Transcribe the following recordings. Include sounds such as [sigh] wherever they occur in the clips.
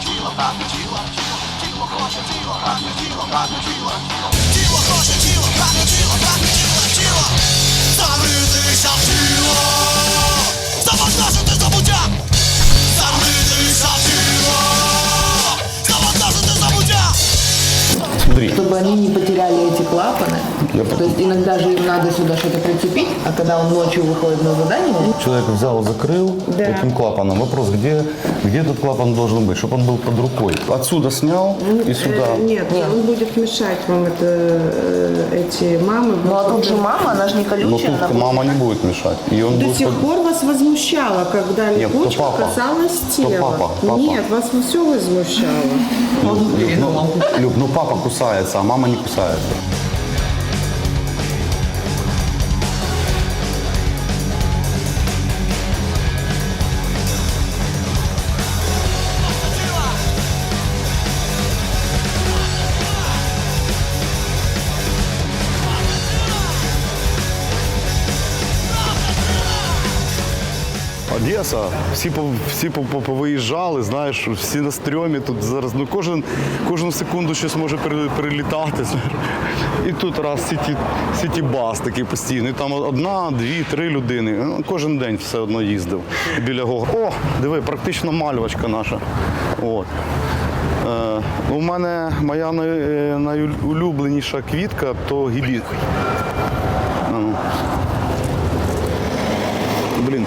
巨龙高度巨龙巨龙巨龙我是巨龙巨龙大哥 То есть иногда же им надо сюда что-то прицепить, а когда он ночью выходит на задание, человек взял, закрыл Да. этим клапаном. Вопрос, где, где этот клапан должен быть, чтобы он был под рукой. Отсюда снял и сюда. Э, Нет, он будет мешать вам это, э, эти мамы. ну а тут же мама, она же не Но колючая, она тут будет- мама не будет мешать. И он До будет сих под- пор вас возмущало, когда Нет, липучка папа. касалась тела. папа, папа. Нет, вас все возмущало. Люб, ну, Люб, ну папа кусается, а мама не кусается. Одеса, всі всі по- по- повиїжджали, знаєш, всі на стрьомі тут зараз. Ну кожен кожну секунду щось може знаєш. І тут раз сіті, сіті бас такий постійний. Там одна, дві, три людини. Ну, Кожен день все одно їздив біля Гога. О, диви, практично мальвочка наша. От. Е, у мене моя е, найулюбленіша квітка то гілі. Ну. Блін,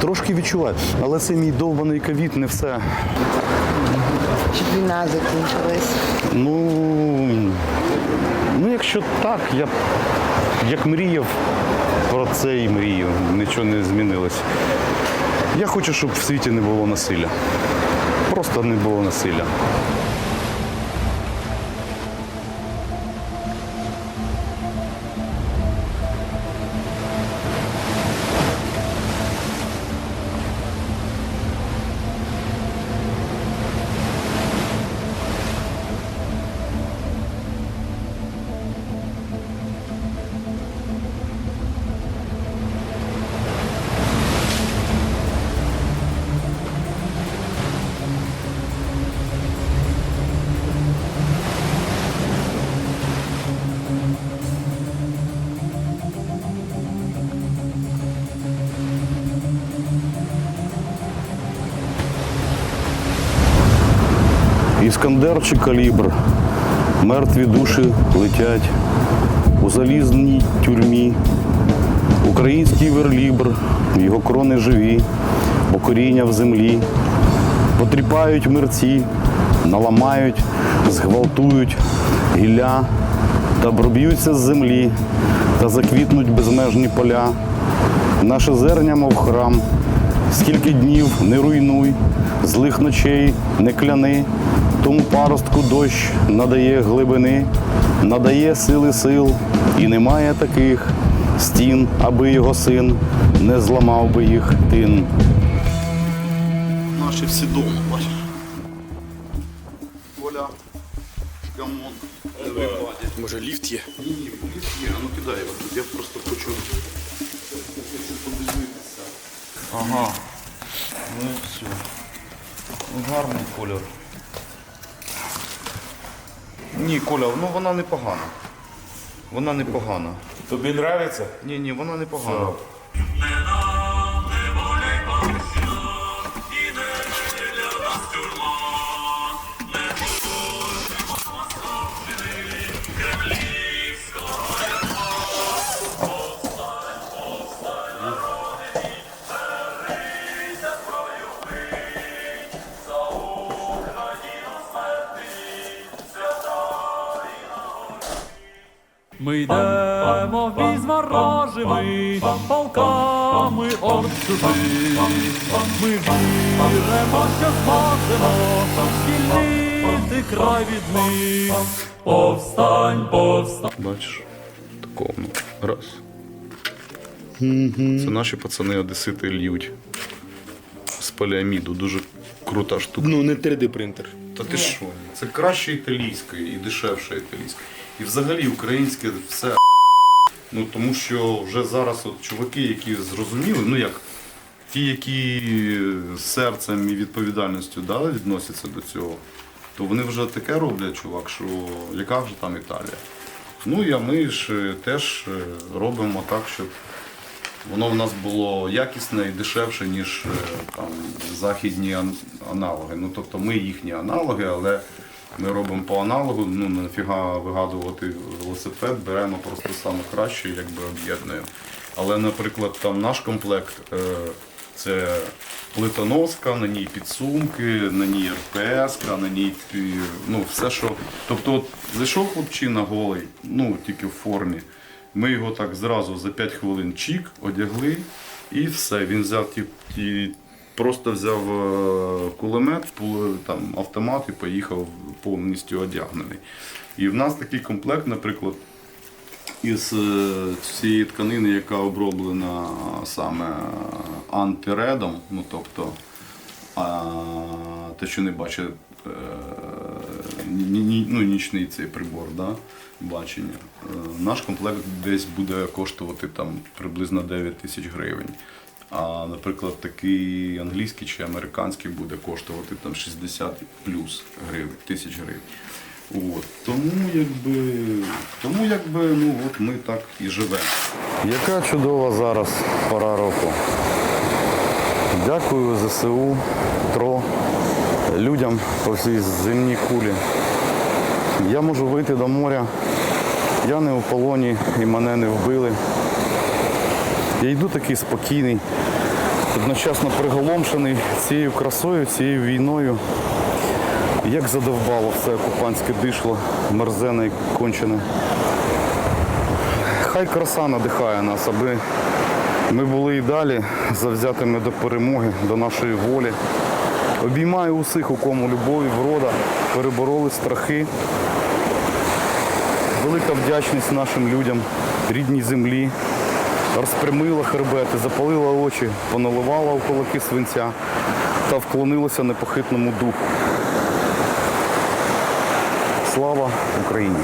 трошки відчуваю, але це мій довбаний ковід, не все. Чи війна закінчилась. Ну, ну якщо так, я як мріяв про це і мрію. Нічого не змінилось. Я хочу, щоб в світі не було насилля. Просто не було насилля. Іскандер чи калібр. Мертві душі летять у залізній тюрмі. Український верлібр, його крони живі, бо коріння в землі. Потріпають мерці, наламають, зґвалтують гілля та проб'ються з землі та заквітнуть безмежні поля. Наше зерня, мов храм, скільки днів не руйнуй, злих ночей не кляни, тому паростку дощ надає глибини, надає сили сил, і немає таких стін, аби його син не зламав би їх тин. Наші всі дома, бач. Коля, гамон. Може ліфт є? Ні, ліфт є, а ну кидай його тут. Я просто хочу. Ага. Ну і все. Ну, гарний кольор. Ні, Коля, ну вона непогана. Вона непогана. Тобі подобається? Ні, ні, вона непогана. Ми ворожими полками орд чужих. Ми віримо, що зможемо звільнити край від них. Повстань, повстань. Бачиш? Такого, ну, раз. Це наші пацани одесити льють. З поліаміду. Дуже крута штука. Ну, не 3D принтер. Та ти що? Це краще італійської і дешевше італійське. І взагалі українське все. Ну тому що вже зараз от чуваки, які зрозуміли, ну як ті, які з серцем і відповідальністю да, відносяться до цього, то вони вже таке роблять, чувак, що яка вже там Італія. Ну і ми ж е, теж е, робимо так, щоб воно в нас було якісне і дешевше, ніж е, там західні аналоги. Ну тобто ми їхні аналоги, але ми робимо по аналогу, ну нафіга вигадувати велосипед, беремо просто саме краще, якби об'єднуємо. Але, наприклад, там наш комплект е, це плитоноска, на ній підсумки, на ній РПС, на ній ну, все, що. Тобто, от зайшов хлопчина голий, ну тільки в формі. Ми його так зразу за 5 хвилин чік, одягли і все. Він взяв ті, ті просто взяв е, кулемет, там, автомат і поїхав повністю одягнений. І в нас такий комплект, наприклад, із е, цієї тканини, яка оброблена саме антиредом, ну тобто те, що не бачить е, ну, нічний цей прибор да, бачення. Наш комплект десь буде коштувати там приблизно 9 тисяч гривень. А, наприклад, такий англійський чи американський буде коштувати там 60 плюс гривень, тисяч гривень. От. Тому якби, тому якби ну, от ми так і живемо. Яка чудова зараз пора року. Дякую ЗСУ, ТРО, людям по всій земній кулі. Я можу вийти до моря, я не у полоні і мене не вбили. Я йду такий спокійний, одночасно приголомшений цією красою, цією війною. Як задовбало все окупантське дишло, мерзене і кончене. Хай краса надихає нас, аби ми були і далі завзятими до перемоги, до нашої волі. Обіймаю усіх, у кому любові, врода, перебороли страхи. Велика вдячність нашим людям, рідній землі. Розпрямила хребети, запалила очі, поналивала у кулаки свинця та вклонилася непохитному духу. Слава Україні!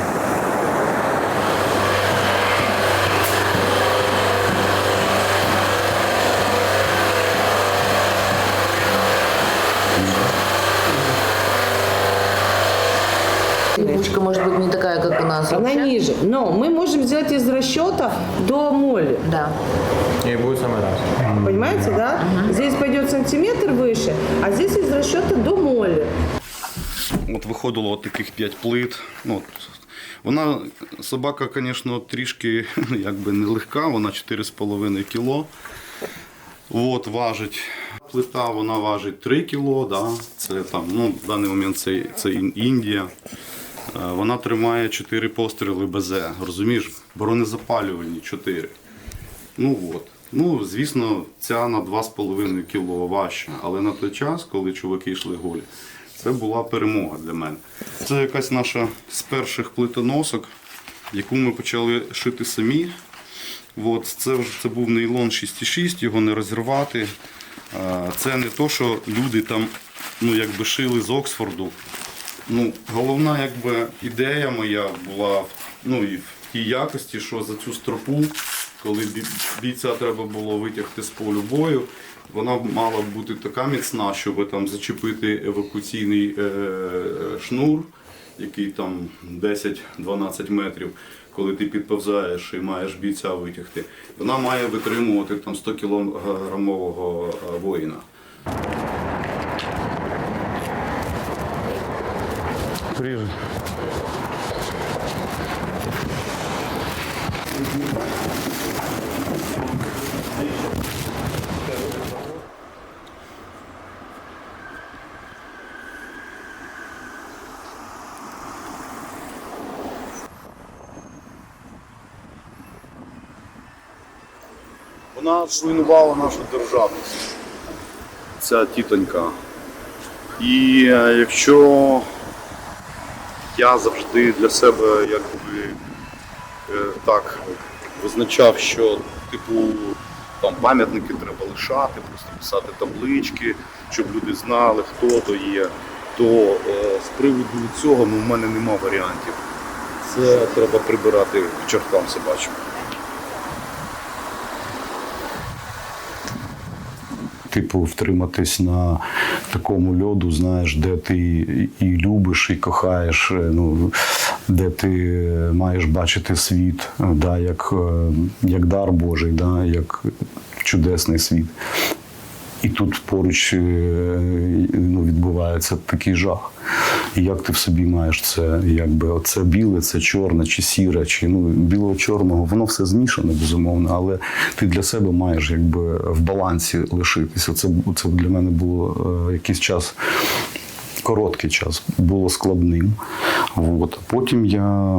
Лягушка может быть не такая, как у нас. Она вообще. ниже. Но мы можем взять из расчета до моли. Да. І буде саме раз. Понимаете, да? Здесь пойдет сантиметр выше, а здесь из расчета до моли. От виходило от таких 5 плит. Ну, от. Вона, собака, звісно, трішки ну, [laughs] якби нелегка, вона 4,5 кіло. От, важить. Плита вона важить 3 кіло, да. це там, ну, в даний момент це, це Ін- Індія. Е, Вона тримає 4 постріли БЗ, розумієш? Бронезапалювальні 4. Ну от. Ну, звісно, ця на 2,5 кіло важча. Але на той час, коли чуваки йшли голі, це була перемога для мене. Це якась наша з перших плитоносок, яку ми почали шити самі. От, це, це був нейлон 6,6, його не розірвати. Е, Це не то, що люди там ну, якби шили з Оксфорду. Ну, головна якби, ідея моя була ну, і в тій якості, що за цю стропу, коли бійця треба було витягти з полю бою, вона мала б бути така міцна, щоб там зачепити евакуаційний е, шнур, який там 10-12 метрів, коли ти підповзаєш і маєш бійця витягти. Вона має витримувати там 100 кілограмового е, воїна. Ріже. Вона зруйнувала нашу державність. Ця тітонька. І е, якщо я завжди для себе якби е, так визначав, що типу там пам'ятники треба лишати, просто писати таблички, щоб люди знали, хто то є, то е, з приводу цього ну, в мене нема варіантів. Це треба прибирати к чортам собачим. Типу, втриматись на такому льоду, знаєш, де ти і любиш, і кохаєш, е, ну, де ти маєш бачити світ, е, да, як, е, як дар Божий, да, як чудесний світ. І тут поруч е, ну, відбувається такий жах. І як ти в собі маєш це, якби оце біле, це чорне, чи сіре, чи ну біло-чорного, воно все змішане, безумовно, але ти для себе маєш якби в балансі лишитися. Це, це для мене було е, якийсь час. Короткий час було складним. От. Потім я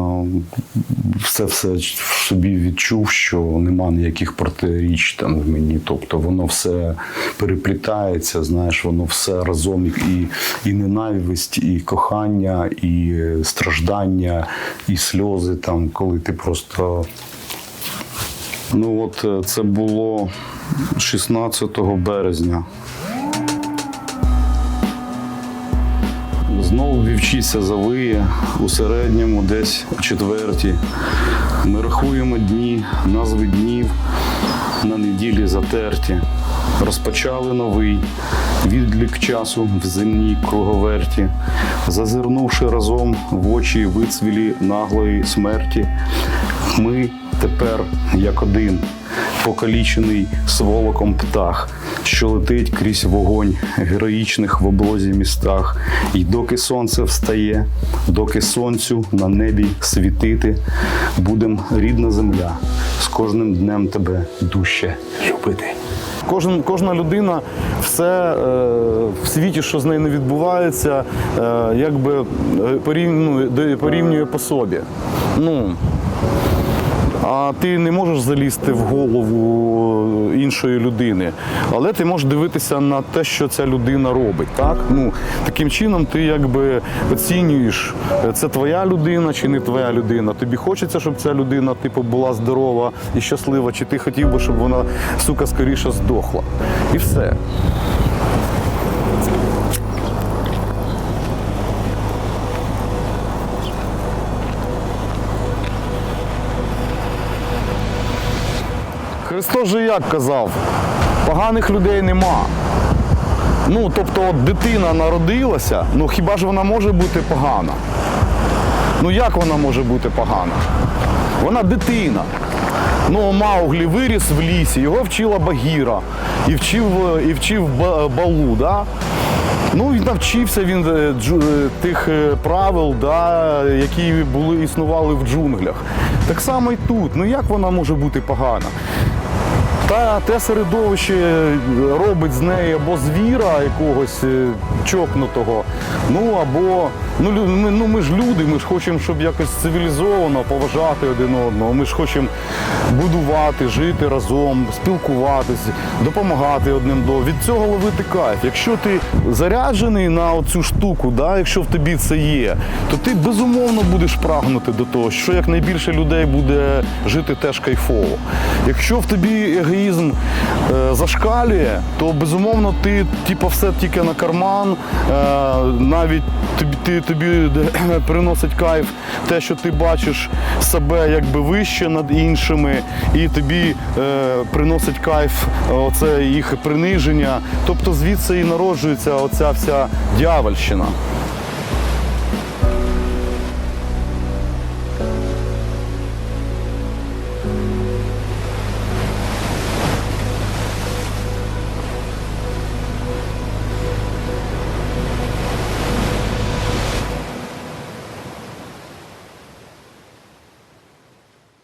все все в собі відчув, що нема ніяких протиріч там в мені. Тобто воно все переплітається, знаєш, воно все разом і, і ненависть, і кохання, і страждання, і сльози, там, коли ти просто. Ну от е, це було 16 березня. Знову вівчиця завиє у середньому, десь о четвертій. Ми рахуємо дні, назви днів на неділі затерті. Розпочали новий відлік часу в земній круговерті, зазирнувши разом в очі вицвілі наглої смерті. Ми тепер як один, покалічений сволоком птах, що летить крізь вогонь героїчних в облозі містах. І доки сонце встає, доки сонцю на небі світити, будем рідна земля з кожним днем тебе дужче любити. Кожен, кожна людина все е, в світі, що з нею не відбувається, е, якби е, порівнює, порівнює по собі. Ну, а ти не можеш залізти в голову іншої людини, але ти можеш дивитися на те, що ця людина робить. Так? Ну, таким чином ти якби оцінюєш, е, це твоя людина чи не твоя людина. Тобі хочеться, щоб ця людина типу, була здорова і щаслива, чи ти хотів би, щоб вона, сука, скоріше здохла. І все. Христос же як казав, поганих людей нема. Ну, тобто, от дитина народилася, ну хіба ж вона може бути погана? Ну як вона може бути погана? Вона дитина. Ну, Мауглі виріс в лісі, його вчила Багіра і вчив, і вчив Балу. Да? Ну, він навчився він е, е, тих е, правил, да, які були, існували в джунглях. Так само і тут. Ну як вона може бути погана? Та те середовище робить з неї або звіра якогось е, чокнутого, ну або ну, ми, ну ми ж люди, ми ж хочемо, щоб якось цивілізовано поважати один одного. Ми ж хочемо будувати, жити разом, спілкуватись, допомагати одним до. Від цього ловити кайф. Якщо ти заряджений на цю штуку, да, якщо в тобі це є, то ти безумовно будеш прагнути до того, що якнайбільше людей буде жити теж кайфово. Якщо в тобі егоїзм е, зашкалює, то безумовно ти типу, все тільки на карман, е, навіть тобі, ти, тобі [clears throat] приносить кайф те, що ти бачиш себе якби вище над іншими, і тобі е, приносить кайф оце їх приниження. Тобто звідси і народжується оця вся дьявольщина.